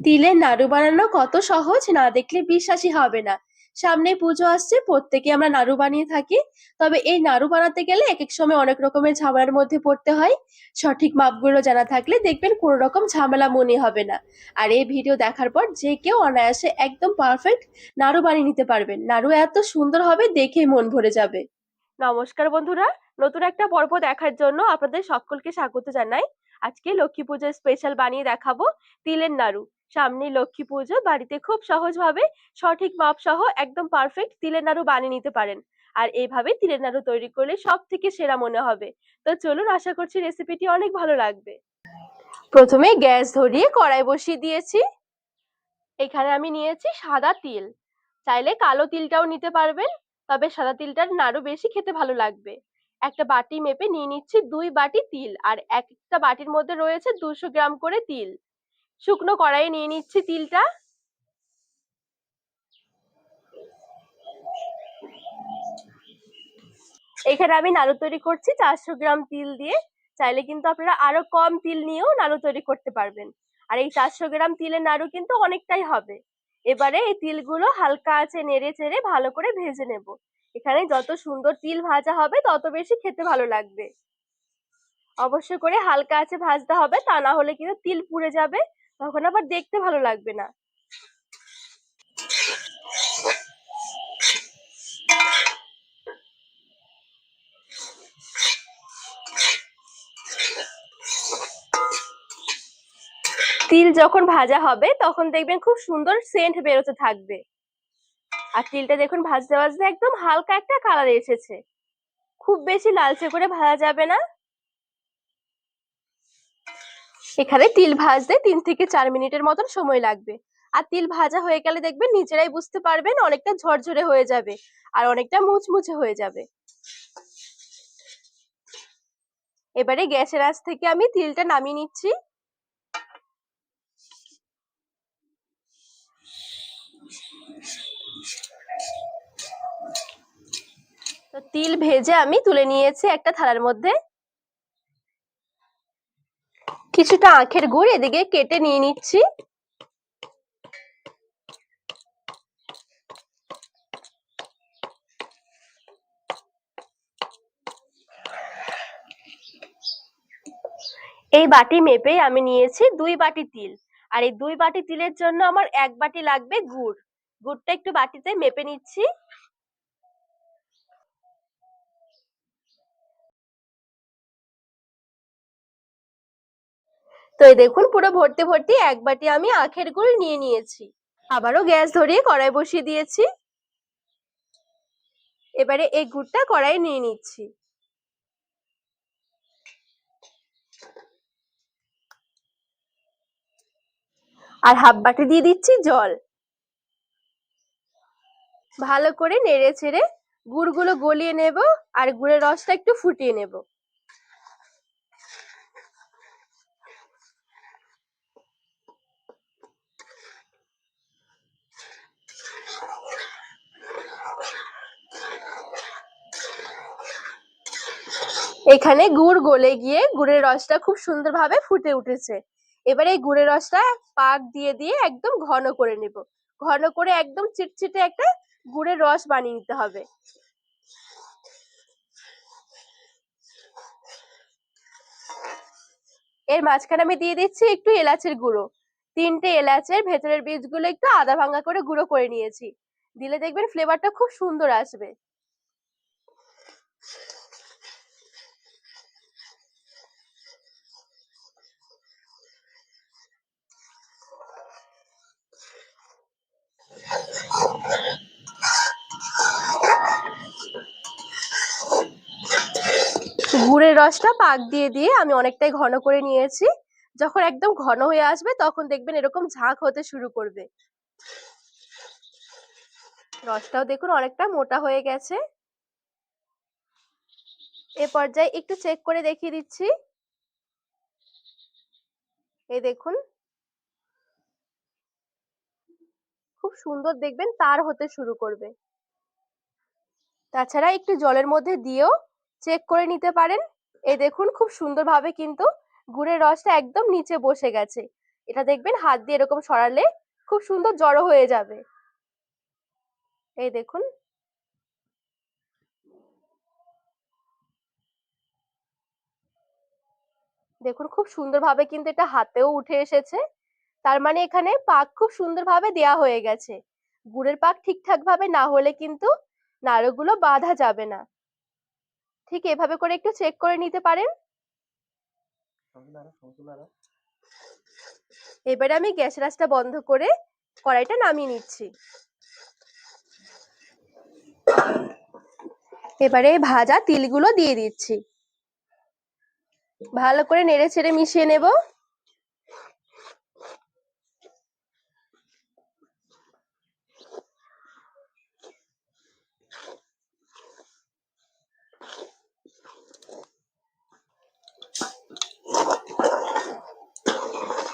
তিলের নাড়ু বানানো কত সহজ, না দেখলে বিশ্বাসই হবে না। সামনে পুজো আসছে, প্রত্যেকে আমরা নাড়ু বানিয়ে থাকি। তবে এই নাড়ু বানাতে গেলে এক এক সময় অনেক রকমের ঝামেলার মধ্যে পড়তে হয়। সঠিক মাপগুলো জানা থাকলে দেখবেন কোনো রকম ঝামেলা মনে হবে না। আর এই ভিডিও দেখার পর যে কেউ অনায়াসে একদম পারফেক্ট নাড়ু বানিয়ে নিতে পারবেন। নাড়ু এত সুন্দর হবে দেখে মন ভরে যাবে। নমস্কার বন্ধুরা, নতুন একটা পর্ব দেখার জন্য আপনাদের সকলকে স্বাগত জানাই। আজকে লক্ষ্মী পুজোর স্পেশাল বানিয়ে দেখাবো তিলের নাড়ু। সামনে লক্ষ্মী পুজো, বাড়িতে খুব সহজভাবে সঠিক মাপ সহ একদম পারফেক্ট তিলের নাড়ু বানিয়ে নিতে পারেন। আর এইভাবে তিলের নাড়ু তৈরি করলে সব থেকে সেরা মনে হবে। তো চলুন, আশা করছি রেসিপিটি অনেক ভালো লাগবে। প্রথমে গ্যাস ধরিয়ে কড়াই বসিয়ে দিয়েছি। এখানে আমি নিয়েছি সাদা তিল। চাইলে কালো তিলটাও নিতে পারবেন, তবে সাদা তিলটার নাড়ু বেশি খেতে ভালো লাগবে। একটা বাটি মেপে নিয়ে নিচ্ছি দুই বাটি তিল, আর একটা বাটির মধ্যে রয়েছে দুশো গ্রাম করে তিল। শুকনো কড়াইয়ে নিয়ে নিচ্ছি তিলটা। এখানে আমি নাড়ু তৈরি করছি চারশো গ্রাম তিল দিয়ে। চাইলে কিন্তু আপনারা আরও কম তিল নিয়েও নাড়ু তৈরি করতে পারবেন। আর এই চারশো গ্রাম তিলের নাড়ু কিন্তু অনেকটাই হবে। এবারে এই তিলগুলো হালকা আছে নেড়ে চেড়ে ভালো করে ভেজে নেব। এখানে যত সুন্দর তিল ভাজা হবে, তত বেশি খেতে ভালো লাগবে। অবশ্য করে হালকা আছে ভাজতে হবে, তা না হলে কিন্তু তিল পুড়ে যাবে। তখন আবার দেখতে ভালো লাগবে না। তিল যখন ভাজা হবে, তখন দেখবেন খুব সুন্দর সেন্ট বেরোতে থাকবে। আর তিলটা দেখুন ভাজতে ভাজতে একদম হালকা একটা কালার এসেছে। খুব বেশি লালচে করে ভাজা যাবে না। এখানে তিল ভাজতে তিন থেকে চার মিনিটের মতন সময় লাগবে। আর তিল ভাজা হয়ে গেলে দেখবেন নিজেরাই বুঝতে পারবেন অনেকটা ঝরঝরে হয়ে যাবে আর অনেকটা মুচমুচে হয়ে যাবে। এবারে গ্যাসের আঁচ থেকে আমি তিলটা নামিয়ে নিচ্ছি। তো তিল ভেজে আমি তুলে নিয়েছি একটা থালার মধ্যে। কিছুটা আখের গুড় এদিকে কেটে নিয়ে নিচ্ছি। এই বাটি মেপে আমি নিয়েছি দুই বাটি তিল। আর এই দুই বাটি তিলের জন্য আমার এক বাটি লাগবে গুড়। গুড়টা একটু বাটিতে মেপে নিচ্ছি। তো এই দেখুন, পুরো ভর্তি ভর্তি এক বাটি আমি আখের গুড় নিয়ে নিয়েছি। আবারও গ্যাস ধরিয়ে কড়াই বসিয়ে দিয়েছি। এবারে এই গুড়টা কড়াই নিয়ে নিচ্ছি। আর হাফ বাটি দিয়ে দিচ্ছি জল। ভালো করে নেড়ে ছেড়ে গুড়গুলো গলিয়ে নেব, আর গুড়ের রসটা একটু ফুটিয়ে নেব। এখানে গুড় গলে গিয়ে গুড়ের রসটা খুব সুন্দরভাবে ফুটে উঠেছে। এবারে এই গুড়ের রসটা পাক দিয়ে দিয়ে একদম ঘন করে নেব। ঘন করে একদম চিটচিটে একটা গুড়ের রস বানিয়ে নিতে হবে। এর মাঝখানে আমি দিয়ে দিচ্ছি একটু এলাচের গুঁড়ো। তিনটে এলাচের ভেতরের বীজগুলো একটু আদা ভাঙা করে গুঁড়ো করে নিয়েছি। দিলে দেখবেন ফ্লেভারটা খুব সুন্দর আসবে। গুড়ের রসটা পাক দিয়ে দিয়ে আমি অনেকটাই ঘন করে নিয়েছি। যখন একদম ঘন হয়ে আসবে, তখন দেখবেন এরকম ঝাঁক হতে শুরু করবে। রসটাও দেখুন অনেকটা মোটা হয়ে গেছে। এ পর্যায়ে একটু চেক করে দেখিয়ে দিচ্ছি। এই দেখুন খুব সুন্দর দেখবেন, তার হতে শুরু করবে। তাছাড়া একটু জলের মধ্যে দিয়েও চেক করে নিতে পারেন। এই দেখুন, খুব সুন্দরভাবে কিন্তু গুড়ের রসটা একদম নিচে বসে গেছে। এটা দেখবেন, হাত দিয়ে এরকম সরালে খুব সুন্দর জড়ো হয়ে যাবে। এই দেখুন। দেখুন, খুব সুন্দরভাবে কিন্তু এটা হাতেও উঠে এসেছে। তার মানে এখানে পাক খুব সুন্দরভাবে দেয়া হয়ে গেছে। গুড়ের পাক ঠিকঠাক ভাবে না হলে কিন্তু নাড়ুগুলো বাঁধা যাবে না। ঠিক এভাবে করে একটু চেক করে নিতে পারেন। এবারে আমি গ্যাস রাসটা বন্ধ করে কড়াইটা নামিয়ে নিচ্ছি। এবারে ভাজা তিলগুলো দিয়ে দিচ্ছি। ভালো করে নেড়ে ছেড়ে মিশিয়ে নেব।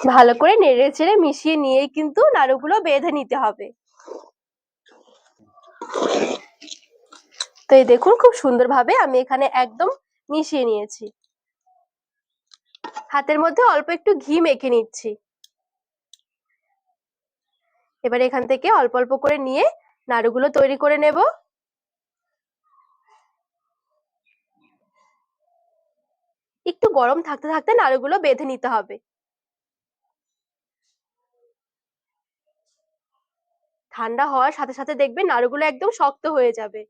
ভালো করে নেড়ে চেড়ে মিশিয়ে নিয়েই কিন্তু নাড়ুগুলো বেঁধে নিতে হবে। তো এই দেখুন খুব সুন্দরভাবে আমি এখানে একদম মিশিয়ে নিয়েছি। হাতের মধ্যে অল্প একটু ঘি মেখে নিচ্ছি। এবার এখান থেকে অল্প অল্প করে নিয়ে নাড়ুগুলো তৈরি করে নেব। একটু গরম থাকতে থাকতে নাড়ুগুলো বেঁধে নিতে হবে। ঠান্ডা হওয়ার সাথে সাথে দেখবেন নাড়ুগুলো একদম শক্ত হয়ে যাবে।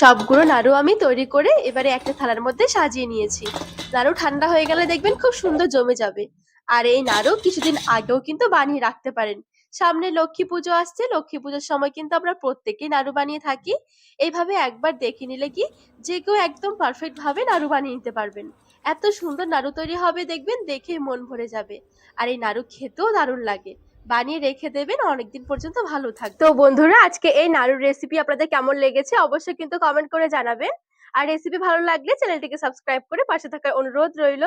সবগুলো নাড়ু আমি তৈরি করে এবারে একটা থালার মধ্যে সাজিয়ে নিয়েছি। নাড়ু ঠান্ডা হয়ে গেলে দেখবেন খুব সুন্দর জমে যাবে। আর এই নাড়ু কিছুদিন আগেও কিন্তু বানিয়ে রাখতে পারেন। সামনে লক্ষ্মী পুজো আসছে, লক্ষ্মী পুজোর সময় কিন্তু আমরা প্রত্যেকেই নাড়ু বানিয়ে থাকি। এইভাবে একবার দেখে নিলে কি যে কেউ একদম পারফেক্ট ভাবে নাড়ু বানিয়ে নিতে পারবেন। এত সুন্দর নাড়ু তৈরি হবে দেখবেন, দেখেই মন ভরে যাবে। আর এই নাড়ু খেতেও দারুণ লাগে। বানিয়ে রেখে দেবেন, অনেকদিন পর্যন্ত ভালো থাকবে। তো বন্ধুরা, আজকে এই নাড়ুর রেসিপি আপনাদের কেমন লেগেছে অবশ্যই কিন্তু কমেন্ট করে জানাবেন। আর রেসিপি ভালো লাগলে চ্যানেলটিকে সাবস্ক্রাইব করে পাশে থাকার অনুরোধ রইল।